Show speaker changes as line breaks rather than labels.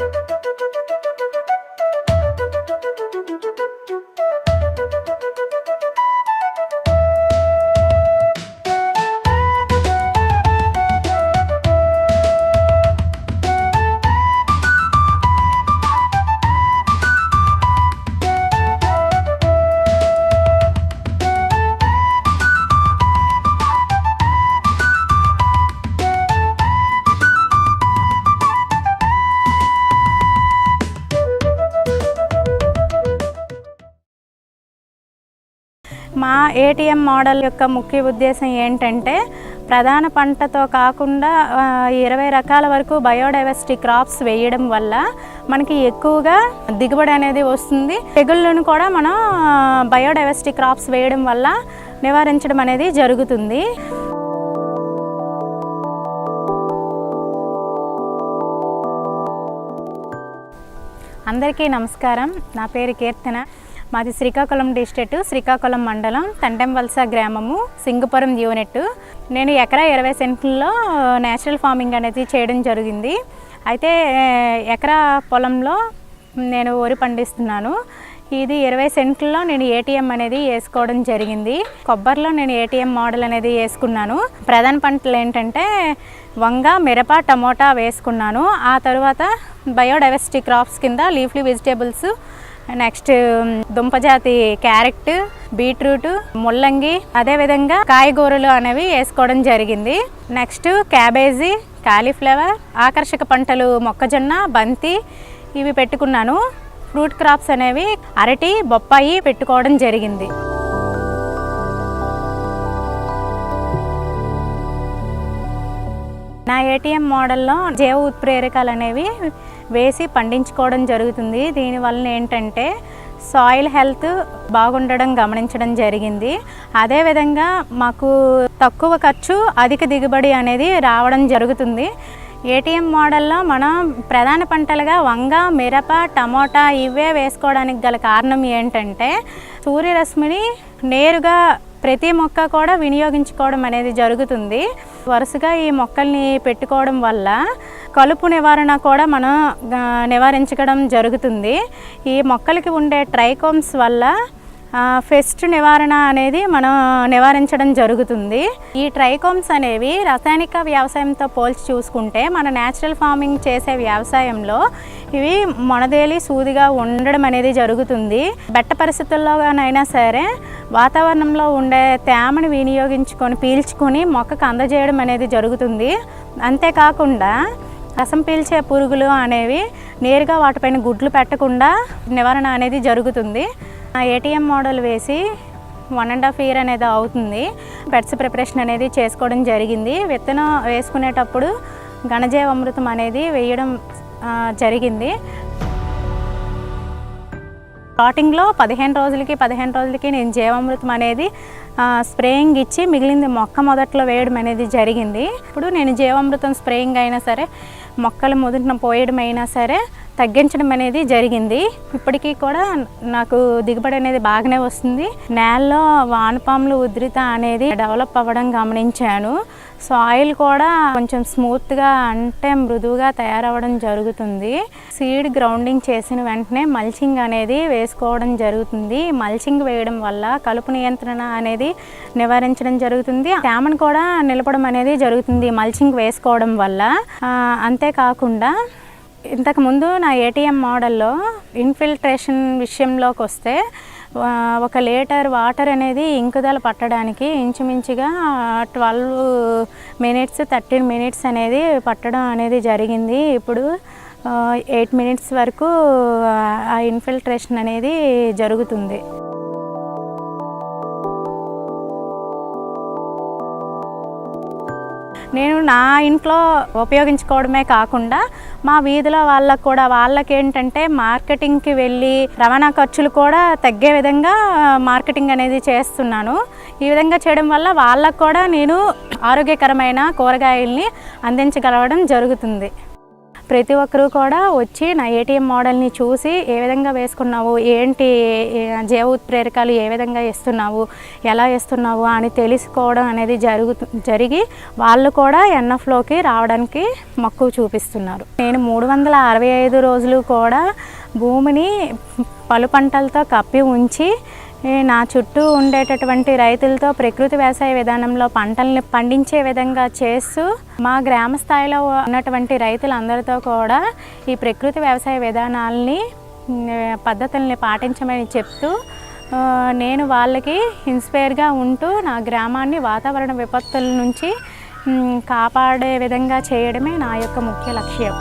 thank you మా ATM model యొక్క ముఖ్య ఉద్దేశం ఏంటంటే ప్రధాన పంటతో కాకుండా ఇరవై రకాల వరకు బయోడైవర్సిటీ క్రాప్స్ వేయడం వల్ల మనకి ఎక్కువగా దిగుబడి అనేది వస్తుంది. తెగుళ్ళను కూడా మనం బయోడైవర్సిటీ క్రాప్స్ వేయడం వల్ల నివారించడం అనేది జరుగుతుంది. అందరికీ నమస్కారం. నా పేరు కీర్తన. మాది శ్రీకాకుళం డిస్ట్రిక్ట్ శ్రీకాకుళం మండలం తండెంవలస గ్రామము సింగపురం యూనిట్. నేను ఎకరా ఇరవై సెంట్లలో నేచురల్ ఫార్మింగ్ అనేది చేయడం జరిగింది. అయితే ఎకరా పొలంలో నేను వరి పండిస్తున్నాను. ఇది ఇరవై సెంట్లలో నేను ఏటీఎం అనేది వేసుకోవడం జరిగింది. కొబ్బరిలో నేను ఏటీఎం మోడల్ అనేది వేసుకున్నాను. ప్రధాన పంటలు ఏంటంటే వంగ మిరప టమోటా వేసుకున్నాను. ఆ తర్వాత బయోడైవర్సిటీ క్రాప్స్ కింద లీఫ్లీ వెజిటేబుల్స్ నెక్స్ట్ దుంపజాతి క్యారెట్ బీట్రూట్ ముల్లంగి అదేవిధంగా కాయగూరలు అనేవి వేసుకోవడం జరిగింది. నెక్స్ట్ క్యాబేజీ కాలీఫ్లవర్ ఆకర్షక పంటలు మొక్కజొన్న బంతి ఇవి పెట్టుకున్నాను. ఫ్రూట్ క్రాప్స్ అనేవి అరటి బొప్పాయి పెట్టుకోవడం జరిగింది. నా ఏటీఎం మోడల్లో జైవ ఉత్ప్రేరకాలు అనేవి వేసి పండించుకోవడం జరుగుతుంది. దీనివల్ల ఏంటంటే సాయిల్ హెల్త్ బాగుండడం గమనించడం జరిగింది. అదేవిధంగా మాకు తక్కువ ఖర్చు అధిక దిగుబడి అనేది రావడం జరుగుతుంది. ఏటీఎం మోడల్లో మనం ప్రధాన పంటలుగా వంగ మిరప టమోటా ఇవే వేసుకోవడానికి గల కారణం ఏంటంటే సూర్యరశ్మిని నేరుగా ప్రతి మొక్క కూడా వినియోగించుకోవడం అనేది జరుగుతుంది. వరుసగా ఈ మొక్కల్ని పెట్టుకోవడం వల్ల కలుపు నివారణ కూడా మనం నివారించడం జరుగుతుంది. ఈ మొక్కలకి ఉండే ట్రైకోమ్స్ వల్ల ఫెస్ట్ నివారణ అనేది మనం నివారించడం జరుగుతుంది. ఈ ట్రైకోమ్స్ అనేవి రసాయనిక వ్యవసాయంతో పోల్చి చూసుకుంటే మన న్యాచురల్ ఫార్మింగ్ చేసే వ్యవసాయంలో ఇవి మొనదేలి సూదిగా ఉండడం అనేది జరుగుతుంది. బెట్ట పరిస్థితుల్లోనైనా సరే వాతావరణంలో ఉండే తేమను వినియోగించుకొని పీల్చుకొని మొక్కకు అందజేయడం అనేది జరుగుతుంది. అంతేకాకుండా రసం పీల్చే పురుగులు అనేవి నేరుగా వాటిపైన గుడ్లు పెట్టకుండా నివారణ అనేది జరుగుతుంది. ఆ ఏటీఎం మోడల్ వేసి వన్ అండ్ హాఫ్ ఇయర్ అనేది అవుతుంది. పెట్స్ ప్రిపరేషన్ అనేది చేసుకోవడం జరిగింది. విత్తనం వేసుకునేటప్పుడు ఘనజీవామృతం అనేది వేయడం జరిగింది. స్టార్టింగ్లో పదిహేను రోజులకి పదిహేను రోజులకి నేను జీవామృతం అనేది స్ప్రేయింగ్ ఇచ్చి మిగిలింది మొక్క మొదట్లో వేయడం అనేది జరిగింది. ఇప్పుడు నేను జీవామృతం స్ప్రేయింగ్ అయినా సరే మొక్కలు మొదటిన పోయడం అయినా సరే తగ్గించడం అనేది జరిగింది. ఇప్పటికీ కూడా నాకు దిగుబడి అనేది బాగానే వస్తుంది. నేలలో వానపాములు ఉధృత అనేది డెవలప్ అవ్వడం గమనించాను. సాయిల్ కూడా కొంచెం స్మూత్గా అంటే మృదువుగా తయారవ్వడం జరుగుతుంది. సీడ్ గ్రౌండింగ్ చేసిన వెంటనే మల్చింగ్ అనేది వేసుకోవడం జరుగుతుంది. మల్చింగ్ వేయడం వల్ల కలుపు నియంత్రణ అనేది నివారించడం జరుగుతుంది. తేమను కూడా నిలపడం అనేది జరుగుతుంది మల్చింగ్ వేసుకోవడం వల్ల. అంతేకాకుండా ఇంతకుముందు నా ఏటీఎం మోడల్లో ఇన్ఫిల్ట్రేషన్ విషయంలోకి వస్తే ఒక లీటర్ వాటర్ అనేది ఇంకుదల పట్టడానికి ఇంచుమించుగా ట్వెల్వ్ మినిట్స్ థర్టీన్ మినిట్స్ అనేది పట్టడం అనేది జరిగింది. ఇప్పుడు ఎయిట్ మినిట్స్ వరకు ఆ ఇన్ఫిల్ట్రేషన్ అనేది జరుగుతుంది. నేను నా ఇంట్లో ఉపయోగించుకోవడమే కాకుండా మా వీధిలో వాళ్ళకు కూడా వాళ్ళకి ఏంటంటే మార్కెటింగ్కి వెళ్ళి రవాణా ఖర్చులు కూడా తగ్గే విధంగా మార్కెటింగ్ అనేది చేస్తున్నాను. ఈ విధంగా చేయడం వల్ల వాళ్ళకు కూడా నేను ఆరోగ్యకరమైన కూరగాయల్ని అందించగలవడం జరుగుతుంది. ప్రతి ఒక్కరూ కూడా వచ్చి నా ఏటీఎం మోడల్ని చూసి ఏ విధంగా వేసుకున్నావు ఏంటి జీవ ఉత్ప్రేరకాలు ఏ విధంగా ఇస్తున్నావు ఎలా ఇస్తున్నావు అని తెలుసుకోవడం అనేది జరుగు జరిగి వాళ్ళు కూడా ఎన్ఎఫ్లోకి రావడానికి మక్కువ చూపిస్తున్నారు. నేను మూడు వందల అరవై ఐదు రోజులు కూడా భూమిని పలు పంటలతో కప్పి ఉంచి నా చుట్టూ ఉండేటటువంటి రైతులతో ప్రకృతి వ్యవసాయ విధానంలో పంటల్ని పండించే విధంగా చేస్తూ మా గ్రామ స్థాయిలో ఉన్నటువంటి రైతులందరితో కూడా ఈ ప్రకృతి వ్యవసాయ విధానాల్ని పద్ధతుల్ని పాటించమని చెప్తూ నేను వాళ్ళకి ఇన్స్పైర్గా ఉంటూ నా గ్రామాన్ని వాతావరణ విపత్తుల నుంచి కాపాడే విధంగా చేయడమే నా యొక్క ముఖ్య లక్ష్యం.